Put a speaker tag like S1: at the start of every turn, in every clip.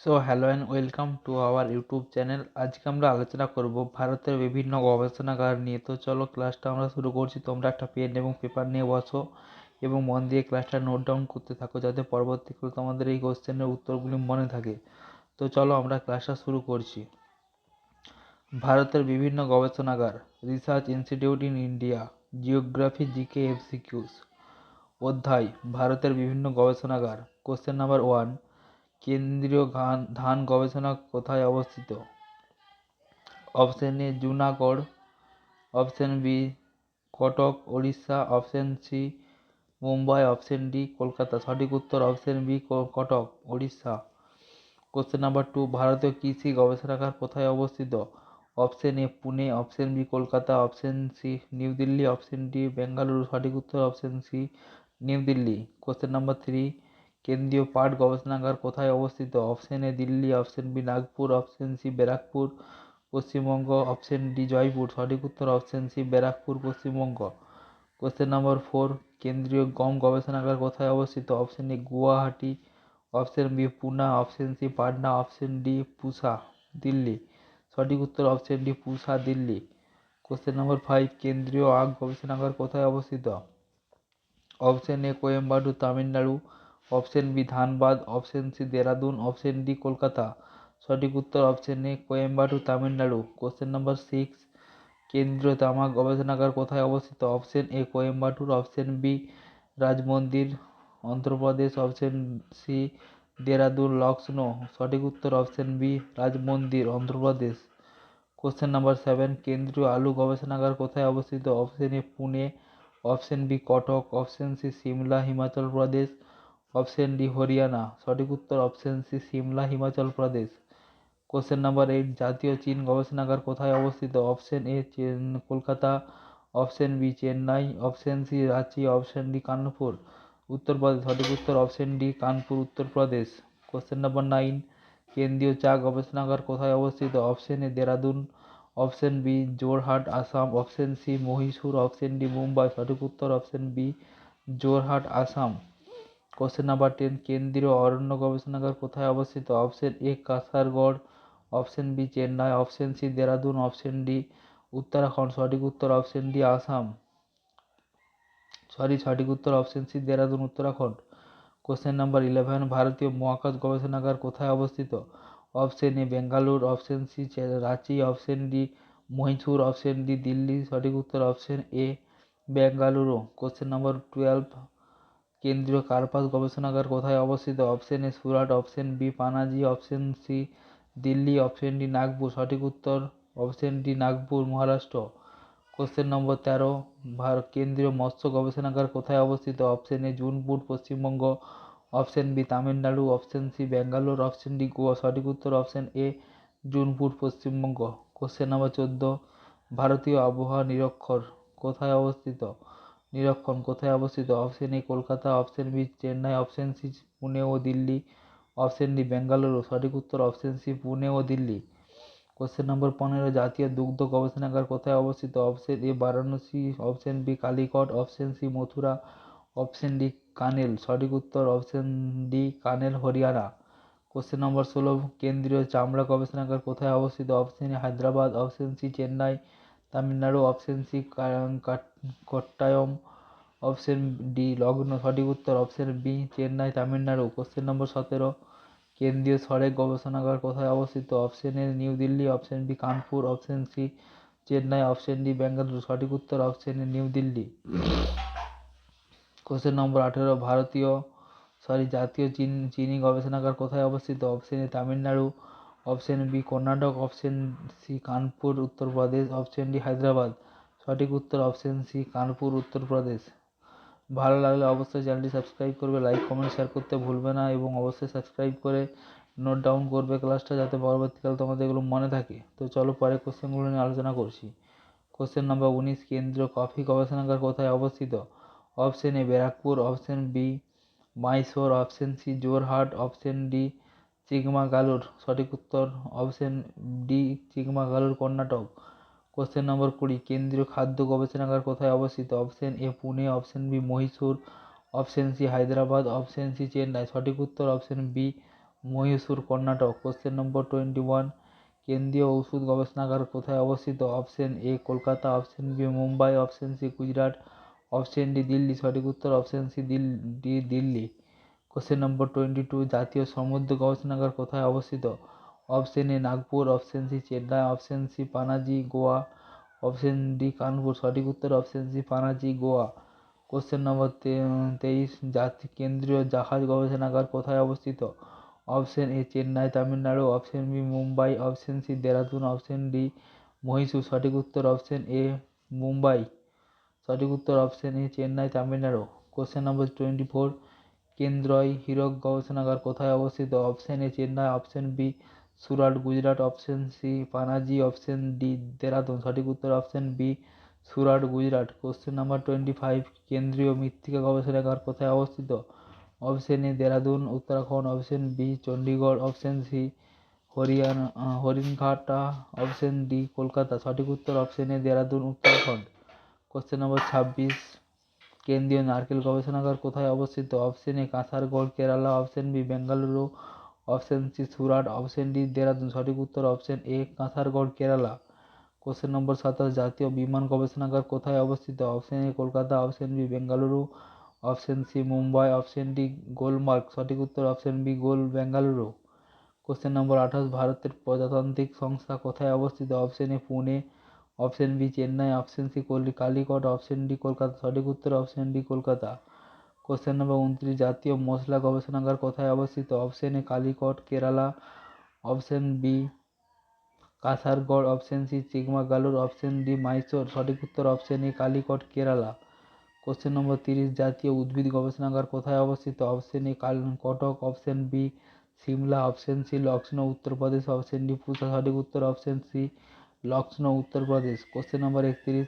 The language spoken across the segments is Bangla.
S1: So hello and welcome to our YouTube channel আজকে আমরা আলোচনা করব ভারতের বিভিন্ন গবেষণাগার নিয়ে। তো চলো ক্লাসটা আমরা শুরু করছি। তোমরা একটা পেন এবং পেপার নিয়ে বসো এবং মন দিয়ে ক্লাসটা নোট ডাউন করতে থাকো যাতে পরবর্তীকালে তোমাদের এই কোশ্চেনের উত্তরগুলি মনে থাকে। তো চলো আমরা ক্লাসটা শুরু করছি। ভারতের বিভিন্ন গবেষণাগার research institute in India geography GK MCQs অধ্যায়, ভারতের বিভিন্ন গবেষণাগার। কোশ্চেন নাম্বার ওয়ান কেন্দ্রীয় ধান ধান গবেষণা কোথায় অবস্থিত? Option A Junagadh, option B Cuttack Orissa option C Mumbai, option D Kolkata. সঠিক উত্তর option B Cuttack Orissa question number two ভারতীয় কৃষি গবেষণাগার কোথায় অবস্থিত? Option A Pune, option B Kolkata, option C New Delhi, option D Bengaluru. সঠিক উত্তর option C New Delhi. Question number three কেন্দ্রীয় পাট গবেষণাগার কোথায় অবস্থিত? Option A Delhi option B Nagpur option C Barrackpore, Paschimbanga option D Jaipur. সঠিক উত্তর option C Barrackpore, Paschimbanga. Question number four কেন্দ্রীয় গম গবেষণাগার কোথায় অবস্থিত? Option A Guwahati option B Poona option C Patna option D Pusa Delhi. সঠিক উত্তর option D Pusa Delhi. Question number five কেন্দ্রীয় আখ গবেষণাগার কোথায় অবস্থিত? Option A Coimbatore, Tamil Nadu option B Dhanbad, option C Dehradun, option D Kolkata. সঠিক উত্তর option A Coimbatore, Tamil Nadu. Question number six কেন্দ্রীয় তামাক গবেষণাগার কোথায় অবস্থিত? Option A Coimbatore, option B Rajahmundry, Andhra Pradesh, option C Dehradun, Lucknow. সঠিক উত্তর option B Rajahmundry, Andhra Pradesh. Question number seven কেন্দ্রীয় আলু গবেষণাগার কোথায় অবস্থিত? Option A Pune, option B Cuttack, option C Shimla, Himachal Pradesh. Option D Haryana. সঠিক উত্তর option C Shimla, Himachal Pradesh. Question number eight জাতীয় চীন গবেষণাগার কোথায় অবস্থিত? Option A Kolkata. Option B Chennai. Option C Ranchi. Option D Kanpur. Uttar Pradesh সঠিক উত্তর option D, Kanpur Uttar Pradesh question number nine কেন্দ্রীয় চা গবেষণাগার কোথায় অবস্থিত? Option A Dehradun. Option B Jorhat, Assam. Option C Mysore. Option D Mumbai. সঠিক উত্তর option B Jorhat, Assam. Question number ten কেন্দ্রীয় অরণ্য গবেষণাগার কোথায় অবস্থিত? Option A Kasaragod option B, Chennai. Option C, Dehradun. Option D, Uttarakhand. সঠিক উত্তর অপশন ডি, আসাম। সরি, সঠিক উত্তর option C, Dehradun, Uttarakhand. Question number eleven, ভারতীয় মহাকাশ গবেষণাগার কোথায় অবস্থিত? Option A, Bengaluru. Option C Ranchi. Option D, Mysore. Option D, Delhi. সঠিক উত্তর option A, Bengaluru. Question number twelve কেন্দ্রীয় কার্পাস গবেষণাগার কোথায় অবস্থিত? Option A Surat, option B Panaji, option C Delhi, option D Nagpur. সঠিক উত্তর option D Nagpur, Maharashtra. Question number তেরো ভারত কেন্দ্রীয় মৎস্য গবেষণাগার কোথায় অবস্থিত? Option A Junpur Paschimbanga. Option B Tamil Nadu, option C Bangalore, option D Goa. সঠিক উত্তর option A Junpur Paschimbanga. Question number চোদ্দ, ভারতীয় আবহাওয়া নিরক্ষর কোথায় অবস্থিত? নিরক্ষণ, কোথায় অবস্থিত? Option A Kolkata. Option B Chennai. Option C Pune O Delhi. Option D Bengaluru. সঠিক উত্তর অপশন সি পুনে ও দিল্লি। কোশ্চেন নম্বর পনেরো, জাতীয় দুগ্ধ গবেষণাগার কোথায় অবস্থিত? Option A Varanasi. Option B Calicut. Option C Mathura. Option D Karnal. সঠিক উত্তর option D Karnal, Haryana. Question number ষোলো, কেন্দ্রীয় চামড়া গবেষণাগার কোথায় অবস্থিত? Option A Hyderabad. Option C Chennai. Tamil Nadu option C Kottayam option D, লগ্ন সঠিক উত্তর option B, Chennai, Tamil Nadu. Question number সতেরো। কেন্দ্রীয় সড়ক গবেষণাগার কোথায় অবস্থিত? Option A, New Delhi, option B, Kanpur, option C, Chennai, option D Bengaluru সঠিক উত্তর option A, New Delhi. Question number আঠেরো। ভারতীয়, সরি, জাতীয় চিন গবেষণাগার কোথায় অবস্থিত? Option A, Tamil Nadu. Option B, Karnataka, option C, Kanpur, Uttar Pradesh, option D, Hyderabad. সঠিক উত্তর অপশন সি, কানপুর, উত্তরপ্রদেশ। ভালো লাগলে অবশ্যই চ্যানেলটি সাবস্ক্রাইব করবে, লাইক, কমেন্ট, শেয়ার করতে ভুলবে না এবং অবশ্যই সাবস্ক্রাইব করে নোট ডাউন করবে ক্লাসটা যাতে পরবর্তীকালে তোমাদের এগুলো মনে থাকে। তো চলো পরে কোশ্চেনগুলো নিয়ে আলোচনা করছি। কোশ্চেন নাম্বার উনিশ, কেন্দ্র কফি গবেষণাগার কোথায় অবস্থিত? Option A, Barrackpore, option B, Mysore, option C, Jorhat, option D Chikmagalur সঠিক উত্তর option D Chikmagalur Karnataka. Question number কুড়ি, কেন্দ্রীয় খাদ্য গবেষণাগার কোথায় অবস্থিত? Option A Pune option B Mysore option C Hyderabad option C Chennai সঠিক উত্তর option B Mysore Karnataka. Question number twenty one কেন্দ্রীয় ওষুধ গবেষণাগার কোথায় অবস্থিত? Option A Kolkata option B Mumbai option C Gujarat option D Delhi. সঠিক উত্তর option C D, Delhi. Question number twenty two জাতীয় সমুদ্র গবেষণাগার কোথায় অবস্থিত? Option A Nagpur option C Chennai option C Panaji Goa option D Kanpur সঠিক উত্তর option C Panaji Goa question number তেইশ, জাতি, কেন্দ্রীয় জাহাজ গবেষণাগার কোথায় অবস্থিত? Option A Chennai Tamil Nadu option B Mumbai option C Dehradun option D Mysore সঠিক উত্তর অপশন এ মুম্বাই সঠিক উত্তর option A Chennai Tamil Nadu question number twenty four কেন্দ্রয় হীরক গবেষণাগার কোথায় অবস্থিত? Option A Chennai option B Surat, Gujarat option C Panaji option D Dehradun. সঠিক উত্তর option B Surat, Gujarat. Question number twenty five কেন্দ্রীয় মৃত্তিকা গবেষণাগার কোথায় অবস্থিত? Option A Dehradun, Uttarakhand. Option B Chandigarh option C Haryana Haringhata. Option D Kolkata. সঠিক উত্তর option A Dehradun, Uttarakhand. Question number ছাব্বিশ কেন্দ্রীয় নারকেল গবেষণাগার কোথায় অবস্থিত? Option A, Kasaragod, Kerala, option B, Bengaluru, option C, Surat, option D, Dehradun. সঠিক উত্তর option A, Kasaragod, Kerala. Question number সাতাশ, জাতীয় বিমান গবেষণাগার কোথায় অবস্থিত? Option A, Kolkata, option B, Bengaluru, option C, Mumbai, option D, Gulmarg. সঠিক উত্তর অপশন বি, গোল, বেঙ্গালুরু। কোশ্চেন নম্বর আঠাশ, ভারতের প্রজাতান্ত্রিক সংস্থা কোথায় অবস্থিত? Option A, Pune option B Chennai option C Calicut option D Kolkata সঠিক উত্তর option D Kolkata question number উনত্রিশ, জাতীয় মশলা গবেষণাগার কোথায় অবস্থিত? Option A Calicut Kerala option B Kasaragod option C Chikmagalur option D Mysore সঠিক উত্তর option A Calicut Kerala question number তিরিশ, জাতীয় উদ্ভিদ গবেষণাগার কোথায় অবস্থিত? Option A Cuttack option B Shimla option C Lucknow Uttar Pradesh option D Pusa সঠিক উত্তর option C Lucknow Uttar Pradesh question number একত্রিশ।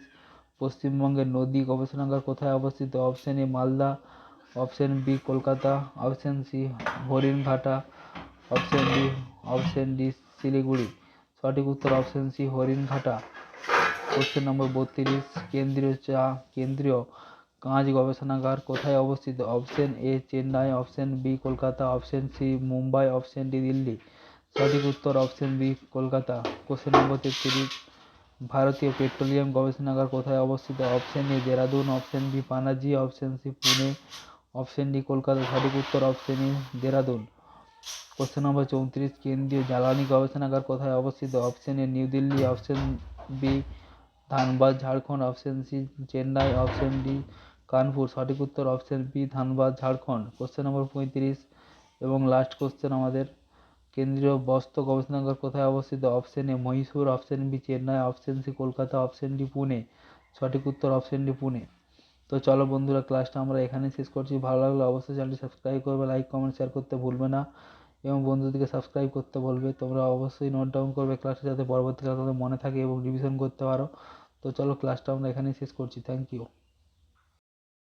S1: পশ্চিমবঙ্গের নদী গবেষণাগার কোথায় অবস্থিত? Option A Malda, option B Kolkata, option C Haringhata, option D option D Siliguri. সঠিক উত্তর option C Haringhata. Question number বত্রিশ। কেন্দ্রীয় চা, কেন্দ্রীয় কাঁচ গবেষণাগার কোথায় অবস্থিত? Option A Chennai, option B Kolkata, option C Mumbai, option D Delhi. সঠিক উত্তর option B, Kolkata. Question number তেত্রিশ, ভারতীয় পেট্রোলিয়াম গবেষণাগার কোথায় অবস্থিত? Option A, Dehradun. Option B, Panaji. Option C, Pune. Option D, Kolkata. সঠিক উত্তর option A, Dehradun. Question number চৌত্রিশ, কেন্দ্রীয় জ্বালানি গবেষণাগার কোথায় অবস্থিত? Option A, New Delhi. Option B, Dhanbad, Jharkhand. Option C, Chennai. Option D, Kanpur. সঠিক উত্তর option B, Dhanbad, Jharkhand. Question number পঁয়ত্রিশ এবং লাস্ট কোশ্চেন আমাদের। কেন্দ্রীয় বস্ত্র গবেষণাগার কোথায় অবস্থিত? Option A Mysore, option B Chennai, option C Kolkata, option D Pune. সঠিক উত্তর অপশন ডি পুনে। তো চলো বন্ধুরা ক্লাসটা আমরা এখানেই শেষ করছি। ভালো লাগলে অবশ্যই চ্যানেলটি সাবস্ক্রাইব করবে লাইক কমেন্ট শেয়ার করতে ভুলবে না। এবং বন্ধুদেরকে সাবস্ক্রাইব করতে বলবে। তোমরা অবশ্যই নোট ডাউন করবে ক্লাসটা যাতে পরবর্তীকালে তোমাদের মনে থাকে এবং রিভিশন করতে পারো। তো চলো ক্লাসটা আমরা এখানেই শেষ করছি। Thank you